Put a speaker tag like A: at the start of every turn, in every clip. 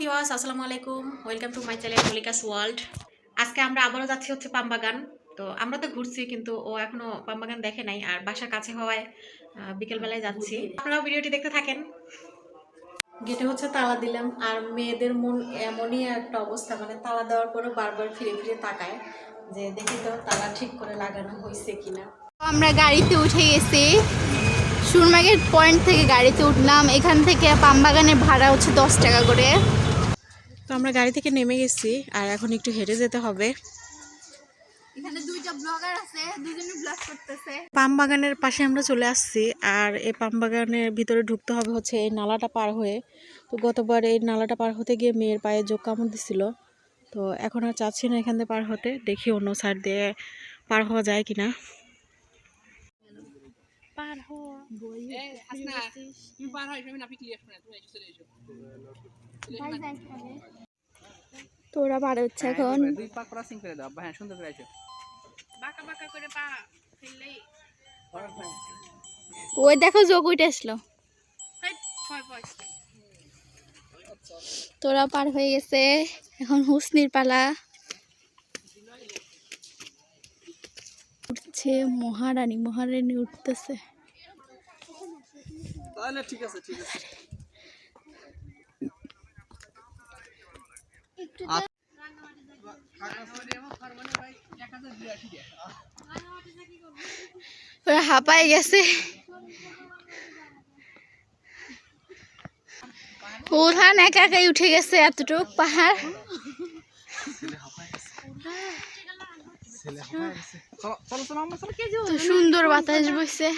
A: Viewers আসসালামু আলাইকুম welcome to my channel Mallika's world আজকে আমরা আবারও যাচ্ছি হচ্ছে পামবাগান। তো আমরা তো ঘুরছি কিন্তু ও এখনও পামবাগান দেখে নাই আর বাসার কাছে হওয়ায় বিকেলবেলায় যাচ্ছি। আপনারাও ভিডিওটি দেখতে থাকেন। গেটে হচ্ছে তালা দিলাম আর মেয়েদের মন এমনই একটা অবস্থা মানে তালা দেওয়ার পরেও বারবার ফিরে ফিরে তাকায় যে দেখি তো তালা ঠিক করে লাগানো হয়েছে কিনা।
B: আমরা গাড়িতে উঠে গেছি। সুরমার্কেট পয়েন্ট থেকে গাড়িতে উঠলাম। এখান থেকে পামবাগানের ভাড়া হচ্ছে দশ টাকা করে।
A: তো আমরা গাড়ি থেকে নেমে গেছি আর এখন একটু হেঁটে যেতে হবে। পাম বাগানের পাশে আমরা চলে আসছি আর এই পাম বাগানের ভিতরে ঢুকতে হবে হচ্ছে এই নালাটা পার হয়ে। তো গতবার এই নালাটা পার হতে গিয়ে মেয়ের পায়ে যোগ কামড় দিছিল। তো এখন আর চাচ্ছি না এখান দিয়ে পার হতে দেখি অন্য সাইড দিয়ে পার হওয়া যায় কিনা।
B: তোরা পার হচ্ছে এখন
C: দুই পা ক্রসিং করে দাও হ্যাঁ সুন্দর করে আছো
B: ওই দেখো যোগ উঠে আসলো তোরা পার হয়ে গেছে। এখন হুসনির পালা। উঠছে মহারানী মহারানী উঠতেছে।
C: তাহলে ঠিক আছে ঠিক আছে।
B: ওরা হাঁপায় গেছে। প্রধান একা একাই উঠে গেছে এতটুক পাহাড়। তো সুন্দর বাতাস বইছে।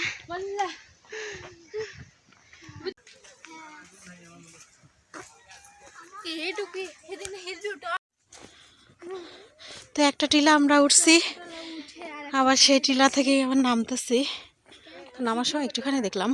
A: তো একটা টিলা আমরা উঠছি, আবার সেই টিলা থেকে আবার নামতেছি। নামার সময় একটুখানি দেখলাম।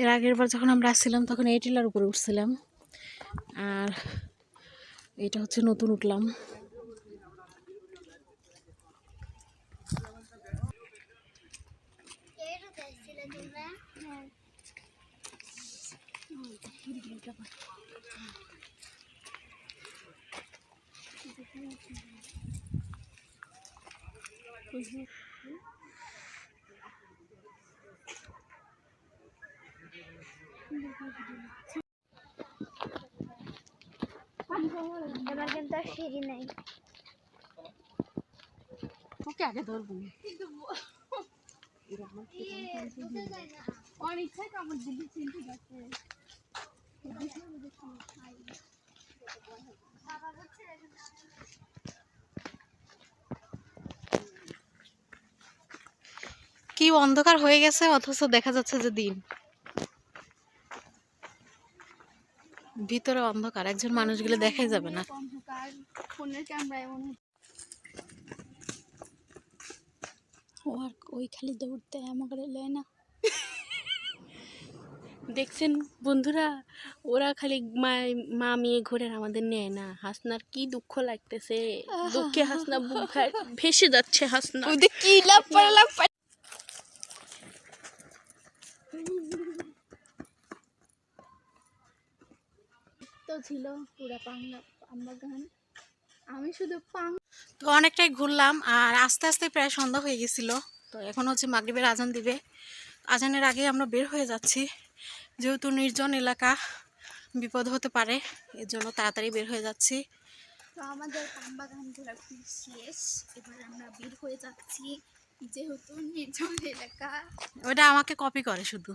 A: এর আগের বার যখন আমরা আসছিলাম, তখন এই টিলার উপরে উঠছিলাম। আর এটা হচ্ছে নতুন উঠলাম।
B: এবার কিন্তু আর সিঁড়ি নাই
A: ওকে আগে ধরবো
B: অনিচ্ছায় কামড় দিলি চিনতে গেছে
A: কি অন্ধকার হয়ে গেছে? অথচ দেখা যাচ্ছে যে দিন। ভিতরে অন্ধকার একজন মানুষ গেলে দেখাই যাবে না।
B: ফোনের ক্যামেরা এমন ও আর ওই খালি দৌড়তে আমাকে লেয় না।
D: দেখছেন বন্ধুরা ওরা খালি মা মা মেয়ে ঘোরেন আমাদের নেয় না। হাসনার কি দুঃখ লাগতেছে। দুঃখে হাসনা বুক ভেসে যাচ্ছে হাসনা।
B: ওদের কি লাভ লাভ পারে তো ছিল পুরা পাংলা আমরা গান। আমি শুধু পাং
A: তো অনেকটাই ঘুরলাম আর আস্তে আস্তে প্রায় সন্ধ্যা হয়ে গেছিল। তো এখন হচ্ছে মাগরিবের আজান দিবে। আজানের আগে আমরা বের হয়ে যাচ্ছি। যেহেতু নির্জন এলাকা বিপদ হতে পারে এর জন্য তাড়াতাড়ি বের হয়ে যাচ্ছি।
B: তো আমাদের পামবাগান ঘোরা খুব শেষ এবার আমরা বের হয়ে যাচ্ছি। যেহেতু নির্জন এলাকা।
A: ওটা আমাকে কপি করে শুধু।